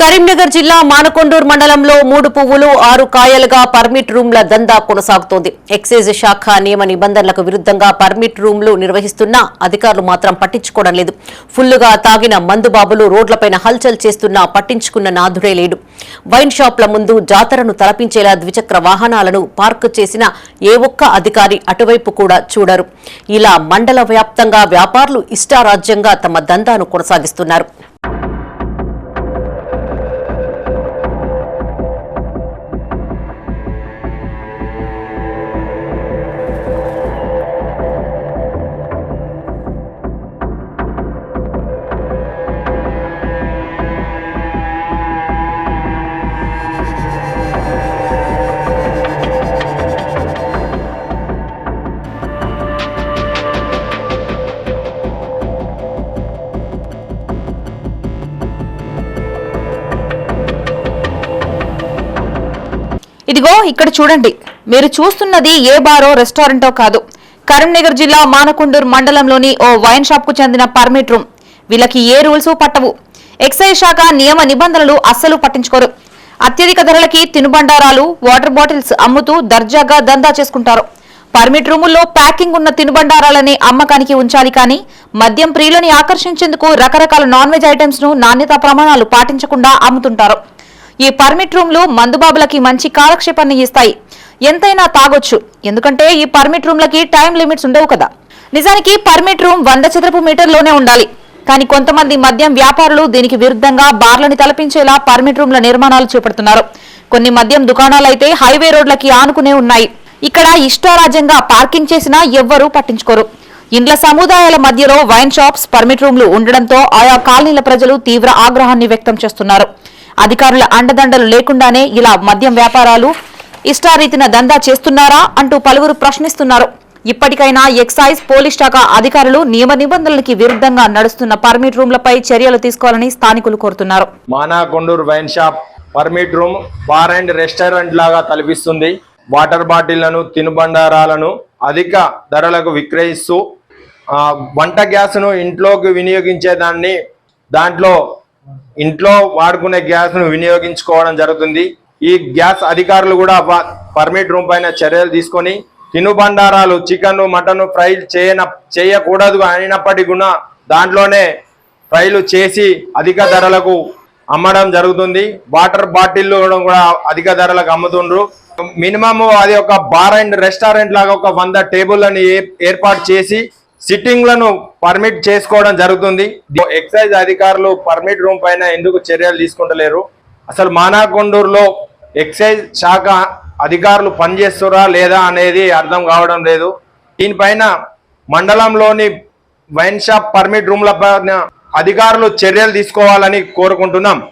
కరీంనగర్ జిల్లా మానకొండూరు మండలంలో మూడు పువ్వులు ఆరు కాయలుగా పర్మిట్ రూమ్ల దందా కొనసాగుతోంది. ఎక్సైజ్ శాఖ నియమ నిబంధనలకు విరుద్ధంగా పర్మిట్ రూమ్లు నిర్వహిస్తున్నా అధికారులు మాత్రం పట్టించుకోవడం లేదు. ఫుల్లుగా తాగిన మందుబాబులు రోడ్లపైన హల్చల్ చేస్తున్నా పట్టించుకున్న నాథుడే లేడు. వైన్ షాప్ల ముందు జాతరను తలపించేలా ద్విచక్ర వాహనాలను పార్క్ చేసిన ఏ ఒక్క అధికారి అటువైపు కూడా చూడరు. ఇలా మండల వ్యాప్తంగా వ్యాపారులు ఇష్టారాజ్యంగా తమ దందాను కొనసాగిస్తున్నారు. ఇదిగో ఇక్కడ చూడండి. మీరు చూస్తున్నది ఏ బారో రెస్టారెంటో కాదు. కరీంనగర్ జిల్లా మానకొండూరు మండలంలోని ఓ వైన్ షాప్కు చెందిన పర్మిట్ రూమ్. వీళ్ళకి ఏ రూల్స్ పట్టవు. ఎక్సైజ్ శాఖ నియమ నిబంధనలు అస్సలు పట్టించుకోరు. అత్యధిక ధరలకి తినుబండారాలు వాటర్ బాటిల్స్ అమ్ముతూ దర్జాగా దందా చేసుకుంటారు. పర్మిట్ రూముల్లో ప్యాకింగ్ ఉన్న తినుబండారాలని అమ్మకానికి ఉంచాలి కానీ మద్యం ప్రియులని ఆకర్షించేందుకు రకరకాల నాన్ వెజ్ ఐటమ్స్ను నాణ్యతా ప్రమాణాలు పాటించకుండా అమ్ముతుంటారు. ఈ పర్మిట్ రూమ్లు మందుబాబులకి మంచి కాలక్షేపాన్ని ఇస్తాయి. ఎంతైనా తాగొచ్చు. ఎందుకంటే ఈ పర్మిట్ రూమ్లకి టైం లిమిట్స్ ఉండవు కదా. నిజానికి పర్మిట్ రూమ్ వంద చదరపు మీటర్లోనే ఉండాలి. కానీ కొంతమంది మద్యం వ్యాపారులు దీనికి విరుద్ధంగా బార్లని తలపించేలా పర్మిట్ రూమ్ల నిర్మాణాలు చేపడుతున్నారు. కొన్ని మద్యం దుకాణాలైతే హైవే రోడ్లకి ఆనుకునే ఉన్నాయి. ఇక్కడ ఇష్టారాజ్యంగా పార్కింగ్ చేసినా ఎవ్వరూ పట్టించుకోరు. ఇండ్ల సముదాయాల మధ్యలో వైన్ షాప్స్ పర్మిట్ రూమ్లు ఉండడంతో ఆయా కాలనీల ప్రజలు తీవ్ర ఆగ్రహాన్ని వ్యక్తం చేస్తున్నారు. అధికారుల అండదండలు లేకుండానే ఇలా మద్యం వ్యాపారాలు ఇష్టారీతిన దందా చేస్తున్నారా అంటూ పలువురు ప్రశ్నిస్తున్నారు. ఇప్పటికైనా ఎక్సైజ్ పోలీస్ శాఖ అధికారులు నియమ నిబంధనలకి విరుద్ధంగా నడుస్తున్న పర్మిట్ రూమ్లపై చర్యలు తీసుకోవాలని స్థానికులు కోరుతున్నారు. మానా wine shop permit room bar and restaurant లాగా తలపిస్తుంది. వాటర్ బాటిళ్ళను తినుబండారాలను అధిక ధరలకు విక్రయిస్తూ వంట గ్యాస్ను ఇంట్లోకి వినియోగించేదాన్ని దాంట్లో ఇంట్లో వాడుకునే గ్యాస్ను వినియోగించుకోవడం జరుగుతుంది. ఈ గ్యాస్ అధికారులు కూడా ప- పర్మిట్ రూమ్ పైన చర్యలు తీసుకొని తినుబండారాలు చికెన్ మటన్ ఫ్రై చేయన చేయకూడదు అయినప్పటికీ కూడా దాంట్లోనే ఫ్రైలు చేసి అధిక ధరలకు అమ్మడం జరుగుతుంది. వాటర్ బాటిల్ కూడా అధిక ధరలకు అమ్ముతుండ్రు. మినిమము అది ఒక బార్ అండ్ రెస్టారెంట్ లాగా ఒక వంద టేబుల్లని ఏ- ఏర్పాటు చేసి సిట్టింగ్లను పర్మిట్ చేసుకోవడం జరుగుతుంది. ఎక్సైజ్ అధికారులు పర్మిట్ రూమ్ పైన ఎందుకు చర్యలు తీసుకుంటలేరు? అసలు మానాకొండూరులో ఎక్సైజ్ శాఖ అధికారులు పనిచేస్తురా లేదా అనేది అర్థం కావడం లేదు. దీనిపైన మండలంలోని వైన్ షాప్ పర్మిట్ రూమ్ల పైన అధికారులు చర్యలు తీసుకోవాలని కోరుకుంటున్నాం.